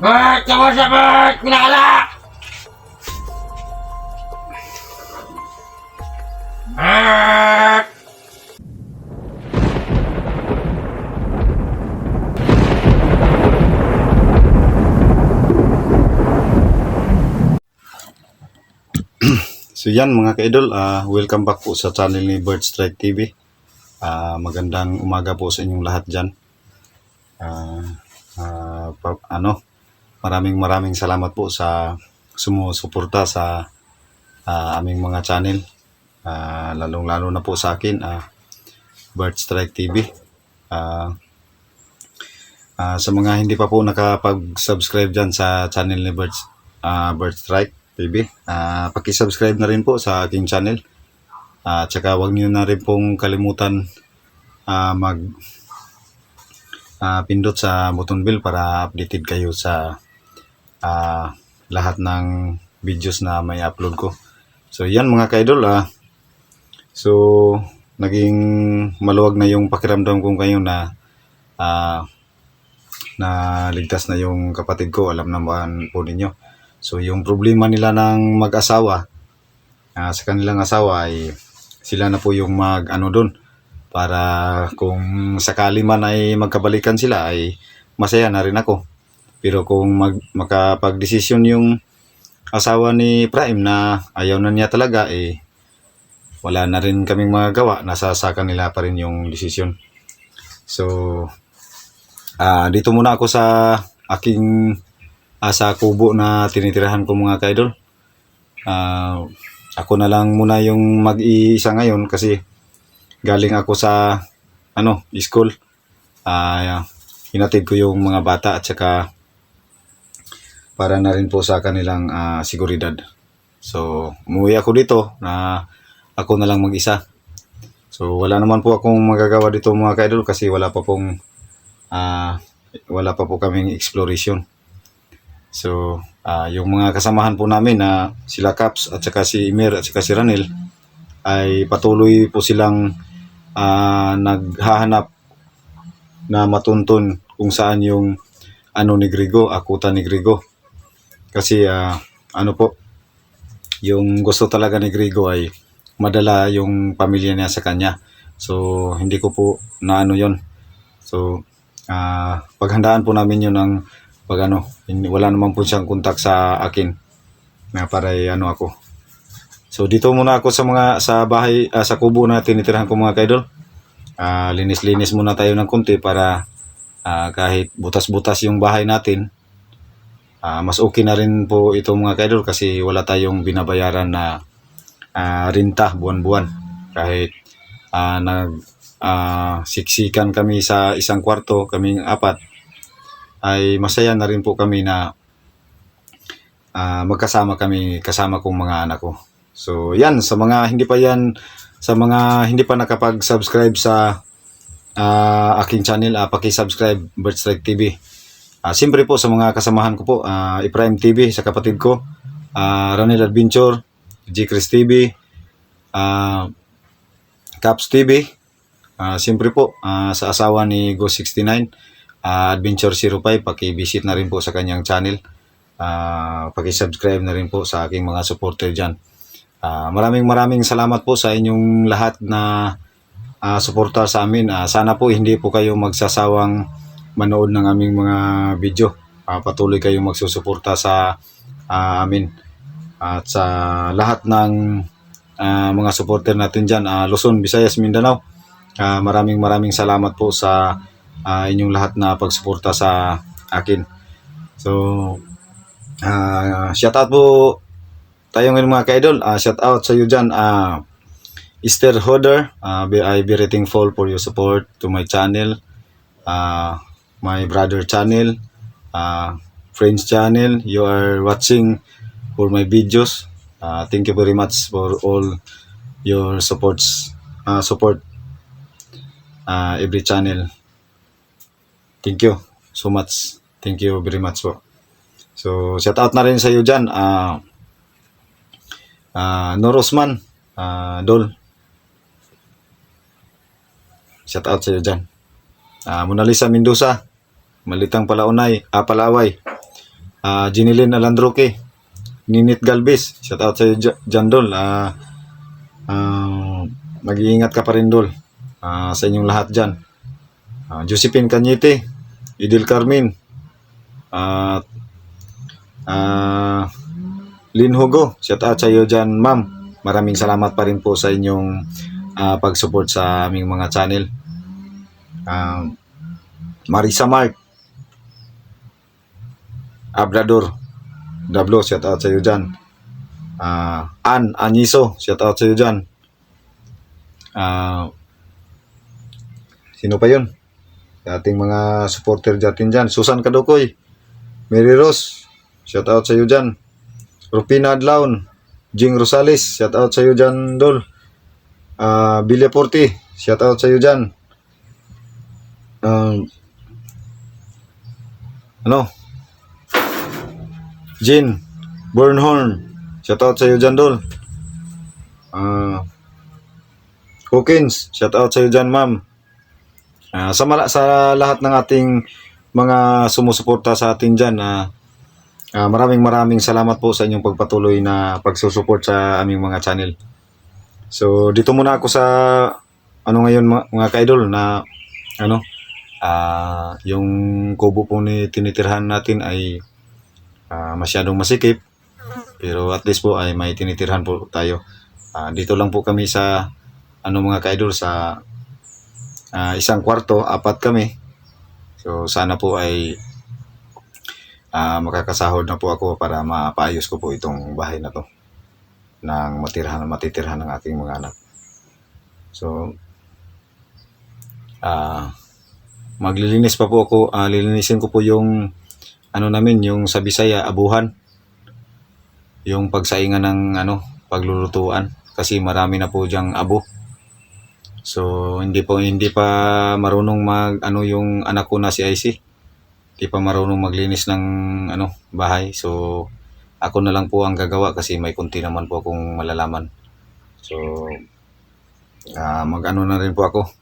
Bert! Kamu sa Bert! Bert! So yan mga ka-idol, ah, welcome back po sa channel ni Bird Strike TV. Ah, magandang umaga po sa inyong lahat dyan. Ah, pa- ano, maraming maraming salamat po sa sumusuporta sa ah, aming mga channel. Ah, lalong lalo na po sa akin, ah, Bird Strike TV. Ah, ah, sa mga hindi pa po nakapag-subscribe dyan sa channel ni Bird, ah, Bird Strike TV, ah, paki-subscribe na rin po sa aking channel. At saka wag niyo na rin pong kalimutan ah, mag ah, pindot sa button bell para updated kayo sa ah, lahat ng videos na may upload ko. So yan mga ka-idol ah. So naging maluwag na yung pakiramdam ko ngayon na ah, na ligtas na yung kapatid ko. Alam naman po ninyo. So yung problema nila ng mag-asawa ah, sa kanilang asawa ay sila na po yung mag ano doon para kung sakali man ay magkabalikan sila ay masaya na rin ako. Pero kung mag, makapag-desisyon yung asawa ni Prime na ayaw na niya talaga eh wala na rin kaming magagawa. Nasa sa kanila pa rin yung desisyon. So, ah dito muna ako sa aking ah, sa kubo na tinitirahan ko mga ka-idol. Ah, ako na lang muna yung mag-iisa ngayon kasi galing ako sa ano, school. Ah, hinatid ko yung mga bata at saka para na rin po sa kanilang ah, seguridad. So, umuwi ako dito na ako na lang mag-isa. So, wala naman po akong magagawa dito mga ka-idol kasi wala pa pong ah, wala pa po kaming exploration. So, ah, yung mga kasamahan po namin na sila Caps at saka si Emir at saka si Ranel ay patuloy po silang ah, naghahanap na matuntun kung saan yung ano ni Grigo, akutan ni Grigo. Kasi ah, ano po, yung gusto talaga ni Grigo ay madala yung pamilya niya sa kanya. So, hindi ko po na ano yon So, ah paghandaan po namin yun ng pag ano, wala naman po siyang kontak sa akin na para ano ako. So dito muna ako sa mga sa bahay ah, sa kubo na tinitirahan ko mga kaidol. Ah, linis-linis muna tayo ng konti para ah, kahit butas-butas yung bahay natin. Ah, mas okay na rin po ito mga kaidol kasi wala tayong binabayaran na ah, renta buwan-buwan. Kahit ah, nag ah, siksikan kami sa isang kwarto, kaming apat, ay masaya na rin po kami na ah, magkasama kami, kasama kong mga anak ko. So, yan, sa mga hindi pa yan, sa mga hindi pa nakapag-subscribe sa ah, aking channel, ah, paki-subscribe, Birdstrike TV. Ah, Siyempre po sa mga kasamahan ko po, ah, Iprime TV sa kapatid ko, ah, Ranel Adventure, G. Chris TV, ah, Caps TV, Ah, siyempre po, ah, sa asawa ni Go69, ah, Adventure 05, paki-visit na rin po sa kanyang channel. Ah, paki-subscribe na rin po sa aking mga supporter dyan. Ah, maraming maraming salamat po sa inyong lahat na ah, suporta sa amin. Ah, sana po hindi po kayo magsasawang manood ng aming mga video. Ah, patuloy kayong magsusuporta sa ah, amin. At sa lahat ng ah, mga supporter natin dyan, ah, Luzon, Visayas, Mindanao. Ah, maraming maraming salamat po sa ah, inyong lahat na pagsuporta sa akin. So, ah shout out po tayo ngayon mga ka-idol. Ah, shout out sa iyo dyan. Ah, Easter Hodder, be- I be rating full for your support to my channel. Ah, my brother channel. Ah, friends channel. You are watching for my videos. Ah, thank you very much for all your supports. ah, support uh, every channel. Thank you so much. Thank you very much po. So, shout out na rin sa iyo dyan. Uh, uh, Norosman, uh, Dol. Shout out sa iyo dyan. Uh, Mona Lisa Mendoza, Malitang Palaunay, ah, Palaway. Ah, Jinilin Alandroque, Ninit Galvez, shout out sa Jan Dol. Ah, ah, mag-iingat ka pa rin Dol ah, sa inyong lahat dyan. Ah, Josephine Cañete, Idil Carmen, at ah, Lin Hugo, shout out sa iyo dyan ma'am. Maraming salamat pa rin po sa inyong ah, pag-support sa aming mga channel. Ah, Marisa Mark, Abrador, Dablo, shout out sa iyo dyan. Ah, Ann Aniso, shout out sa iyo dyan. Ah, sino pa yun? Ating mga supporter dyan dyan. Susan Kadukoy, Mary Rose, shout out sa iyo dyan. Rupina Adlaon, Jing Rosales, shout out sa iyo dyan, Dol. Ah, Billy Porti, shout out sa iyo dyan. Um, ano? Jin Burnhorn, shout out sa iyo dyan, Dol. Ah, Hawkins, shout out sa iyo dyan, ma'am. Ah, sa, sa lahat ng ating mga sumusuporta sa atin dyan, ah, ah, maraming maraming salamat po sa inyong pagpatuloy na pagsusuport sa aming mga channel. So, dito muna ako sa ano ngayon mga, mga ka-idol na ano ah yung kubo po ni tinitirhan natin ay ah, masyadong masikip pero at least po ay may tinitirhan po tayo. Ah, dito lang po kami sa ano mga ka-idol sa ah, isang kwarto, apat kami. So sana po ay ah, makakasahod na po ako para mapaayos ko po itong bahay na to ng matirhan matitirhan ng aking mga anak. So ah maglilinis pa po ako, ah, lilinisin ko po yung ano namin, yung sa Bisaya, abuhan. Yung pagsaingan ng ano, paglulutuan kasi marami na po diyang abo. So hindi po hindi pa marunong mag ano yung anak ko na si IC. Hindi pa marunong maglinis ng ano bahay. So ako na lang po ang gagawa kasi may kunti naman po akong malalaman. So ah mag-ano na rin po ako.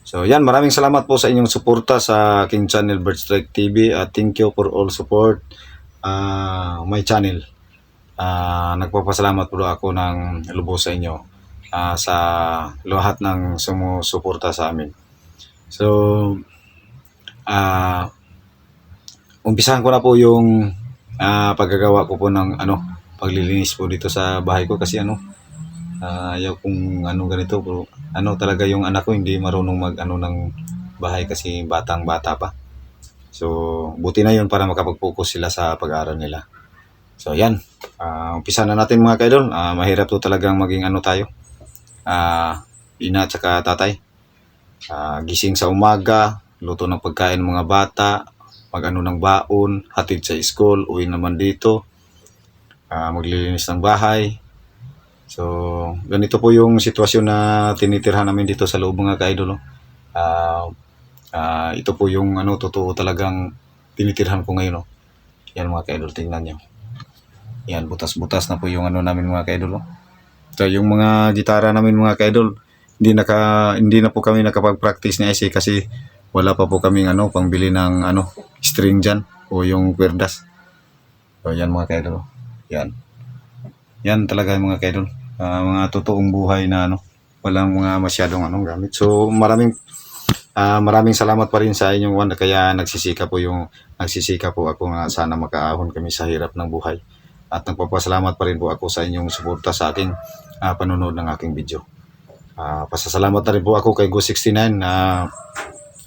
So yan, maraming salamat po sa inyong suporta sa aking channel Birdstrike TV at thank you for all support ah my channel. Ah nagpapasalamat po ako ng lubos sa inyo ah, sa lahat ng sumusuporta sa amin. So ah umpisahan ko na po yung ah, paggagawa ko po ng ano paglilinis po dito sa bahay ko kasi ano ah, ayaw kung ano ganito pero ano talaga yung anak ko hindi marunong mag ano ng bahay kasi batang bata pa. So, buti na yun para makapag-focus sila sa pag-aaral nila. So, yan. Ah, umpisa na natin mga kaidol. Ah, mahirap to talagang maging ano tayo. Ah, ina at saka tatay. Ah, gising sa umaga, luto ng pagkain mga bata, mag-ano ng baon, hatid sa school, uwi naman dito. Ah, maglilinis ng bahay, So, ganito po yung sitwasyon na tinitirhan namin dito sa loob mga ka-idol. no. Ah, ah, ito po yung ano, totoo talagang tinitirhan ko ngayon. No? Yan mga ka-idol, tingnan nyo. Yan, butas-butas na po yung ano namin mga ka-idol. No? So, yung mga gitara namin mga ka-idol, hindi, naka, hindi na po kami nakapag-practice ni IC kasi wala pa po kaming ano, pangbili ng ano, string dyan o yung kwerdas. So, yan mga ka-idol. Yan. Yan talaga mga kaidol. Ah, mga totoong buhay na ano, walang mga masyadong anong gamit. So maraming ah, maraming salamat pa rin sa inyong one kaya nagsisika po yung nagsisika po ako nga sana makaahon kami sa hirap ng buhay. At nagpapasalamat pa rin po ako sa inyong suporta sa aking ah, panonood ng aking video. Ah, pasasalamat na rin po ako kay Go69 na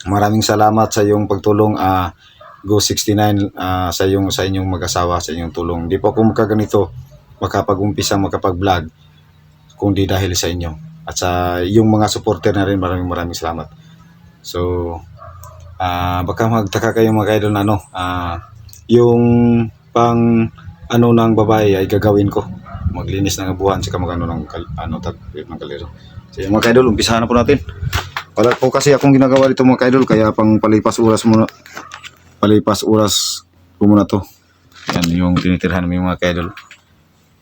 maraming salamat sa iyong pagtulong ah Go69 ah, sa iyong sa inyong mag-asawa sa inyong tulong. Hindi po ako makaganito makapag-umpisa makapag-vlog kundi dahil sa inyo. At sa yung mga supporter na rin, maraming maraming salamat. So, ah baka magtaka kayo mga idol na ano, ah yung pang ano ng babae ay gagawin ko. Maglinis ng abuhan, saka magano ng ano tag ng kalero. So, yung mga idol, umpisahan na po natin. Wala po kasi akong ginagawa dito mga idol, kaya pang palipas oras muna. Palipas oras ko muna to. Yan yung tinitirhan ng mga idol.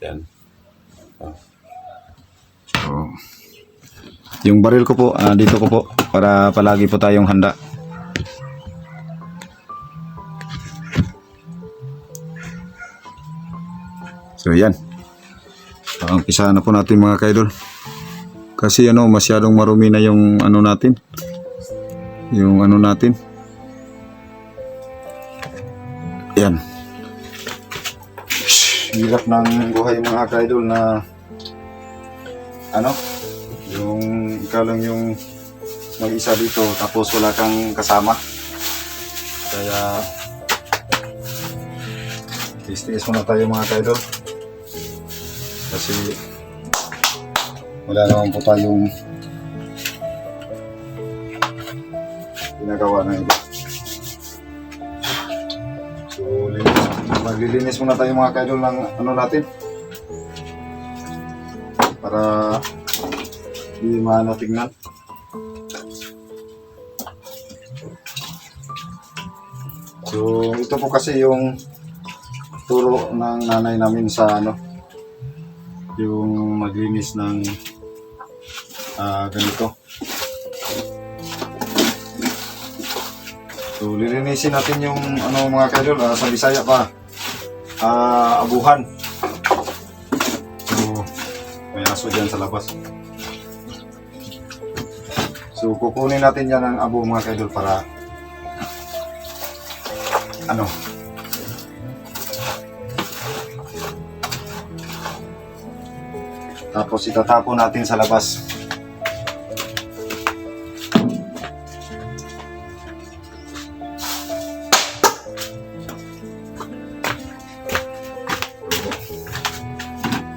Yan. Yung baril ko po, ah, dito ko po, para palagi po tayong handa. So yan. Uh, umpisahan na po natin mga kaidol. Kasi ano, masyadong marumi na yung ano natin. Yung ano natin. Yan. Hirap ng buhay mga kaidol na ano, ikaw lang yung mag-isa dito tapos wala kang kasama. Kaya tiis-tiis muna tayo mga kaidol. Kasi wala naman po tayong ginagawa na iba. So, linis, maglilinis muna tayo mga kaidol ng ano natin. Para hindi maano tingnan. So, ito po kasi yung turo ng nanay namin sa ano, yung maglinis ng ah, ganito. So, lilinisin natin yung ano mga kaidol, ah, sa Bisaya pa, ah, abuhan. So, may aso dyan sa labas. So, kukunin natin yan ng abo mga kaidol para ano, tapos itatapon natin sa labas.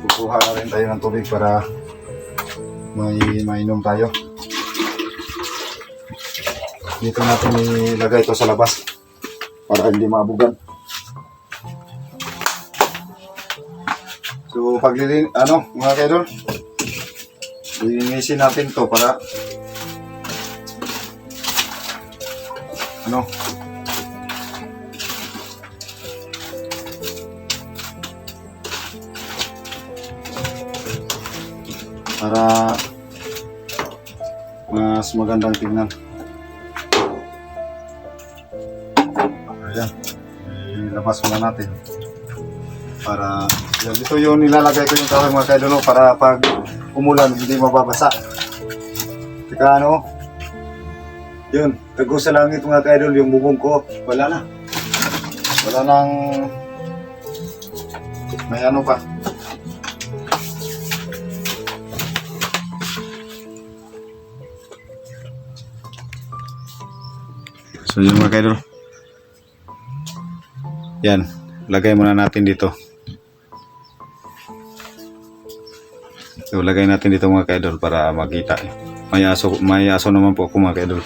Kukuha na rin tayo ng tubig para may mainom tayo. Dito natin ilagay ito sa labas para hindi maabugan. So paglilin ano mga kaidol, linisin natin to para ano para mas magandang tingnan. Ilabas muna natin. Para, yan, dito yung nilalagay ko yung kahoy mga kaidolo para pag umulan hindi mababasa. Teka ano, yun, tago sa langit mga kaidol yung bubong ko. Wala na. Wala nang may ano pa. So yun mga kaidol. Yan, lagay muna natin dito. So lagay natin dito mga kaidol para makita. May aso, may aso naman po ako mga kaidol.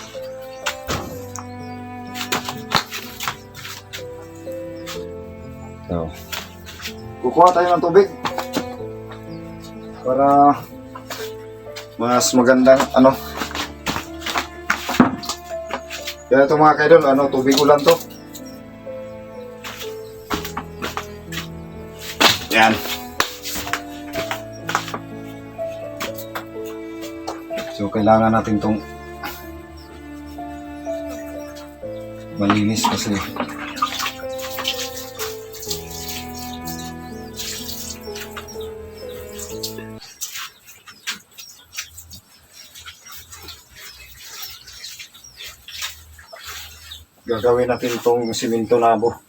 So, kukuha tayo ng tubig para mas magandang ano yan ito mga kaidol, ano, tubig ulan to. Kailangan natin tong malinis kasi gagawin natin itong simento labo.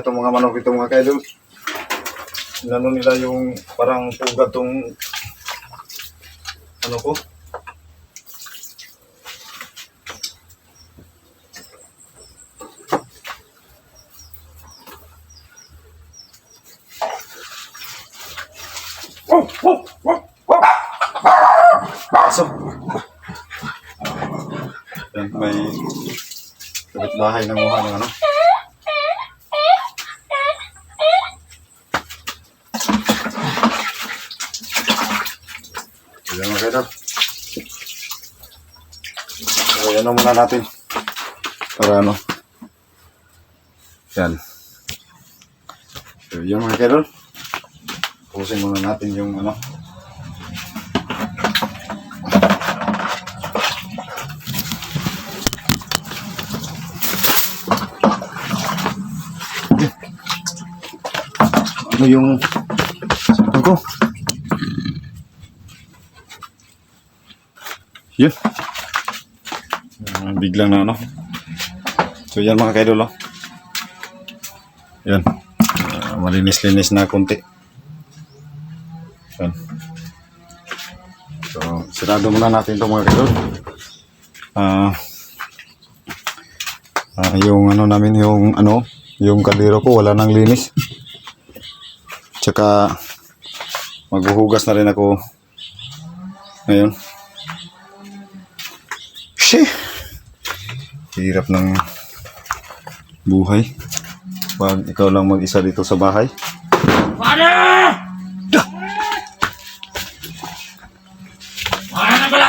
Iya itong mga manok ito mga kaidol. Inano nila yung parang pugad tong ano ko. Aso. Yan, may kapitbahay ng mukha ng ano. Yan mga kaidol. Na muna natin. Para ano. Yan. So, yan mga kaidol. Pusin muna natin yung ano. Ano yung sabi ko? Yun. Ah, biglang na ano. So yan mga kaidol oh. Yan. Ah, malinis-linis na konti. Yan. So, sirado muna natin ito mga kaidol. Ah, ah, yung ano namin, yung ano, yung kaldero ko, wala nang linis. Tsaka, maghuhugas na rin ako ngayon. Shit! Hirap ng buhay. Pag ikaw lang mag-isa dito sa bahay. Ano? Ano na pala?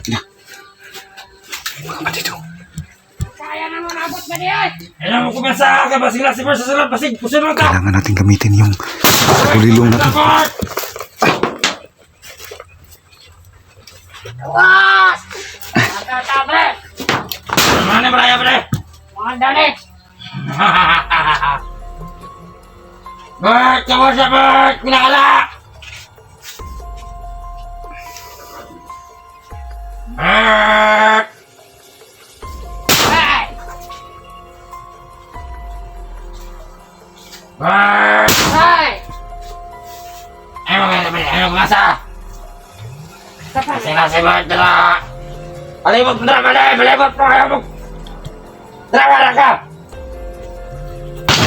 Ano? Mga ba dito? Kaya naman abot ba diyan? Alam mo kung sa ka, basig na si First sa salat, basig, pusin mo ka! Kailangan natin gamitin yung kulilong natin. Takot! Matatabre! Ano na pala, pala? Mga dali! Bert, kamu sa Bert! Pinakala! Bert! Hey! Bert! Hey! Ayaw mga naman, ayaw mga sa! Tapos, Palibot mo na, mali! Palibot mo, ayaw mo!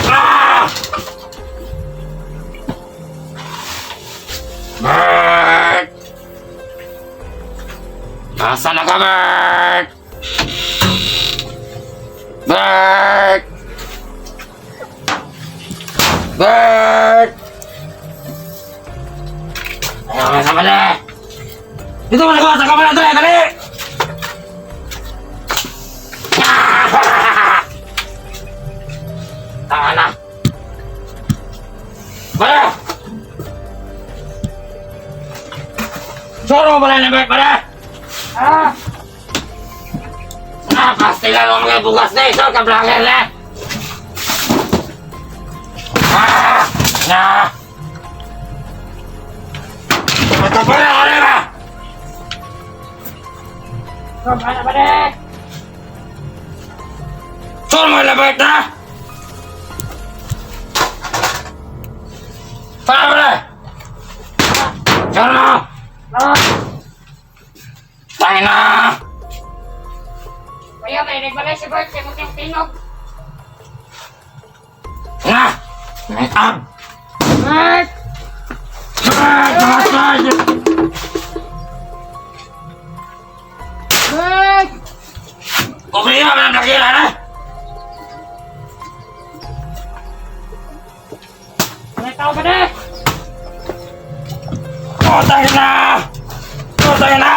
Ah! Bert! Nasaan na ka, Bert? Bert! Bert! Ayaw ka sa mali! Dito mo sa kamala dali, dali! Soro pala na Bert, bala! ah! Ah, pastilan mo mga bugas na iso, kablanger na! Ah! Na! Matapal na ka na! Sobra na ba diyan? Saan mo labay na? Saan mo na? Mo? Ah! Tayo na! Kaya may nagbalay si Bert sa muting tinog. Na! May ab! Bert! Ah! Tumasad! Bert! Kukulihan mo ng nakila na! May tao ba diyan? Tayo na! Tayo na!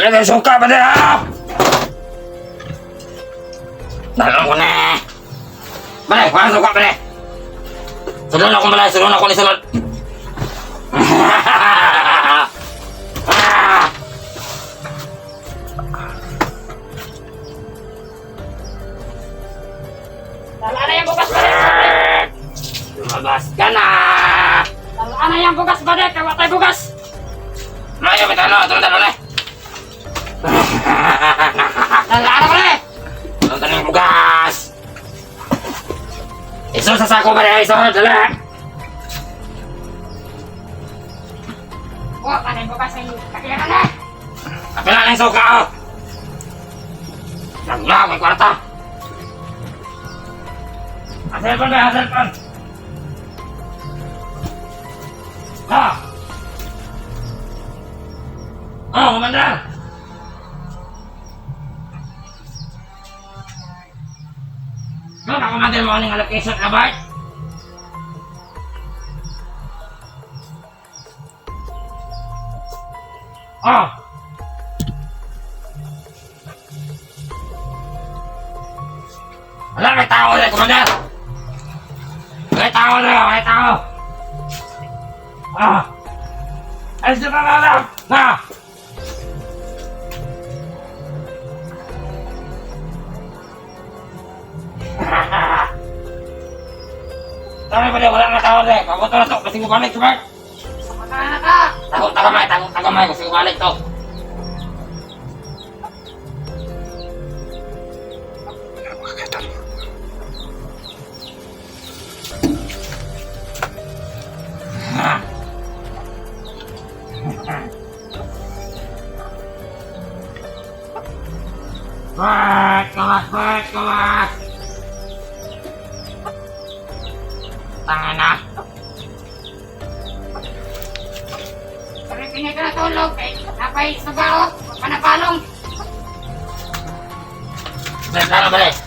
Na suka ba na? Dalam ko na! Bale, wala suka na? Sulon ako balay, sulon ako ni sulon. Lumabas ka na! Tala na yung bukas ba diyan? Kawa tayo bukas! Mayo, bitano, tulong talo na! Tala na ba diyan? Tulong talo yung bugas! Iso sa sako ba na? Iso, dala! Kuha pa na yung bukas ng kakira ka na! Kapila ng suka, oh! Nagla, may kwarta! Aselpon ba, aselpon! Ah! Oh, Amanda! Kung ako matay mo ng allocation, abay! kasi mabalik si Mark. Tago, tago may, tago, tago may, kasi mabalik to. Mark, come on, Mark, come on. Salamat, salamat.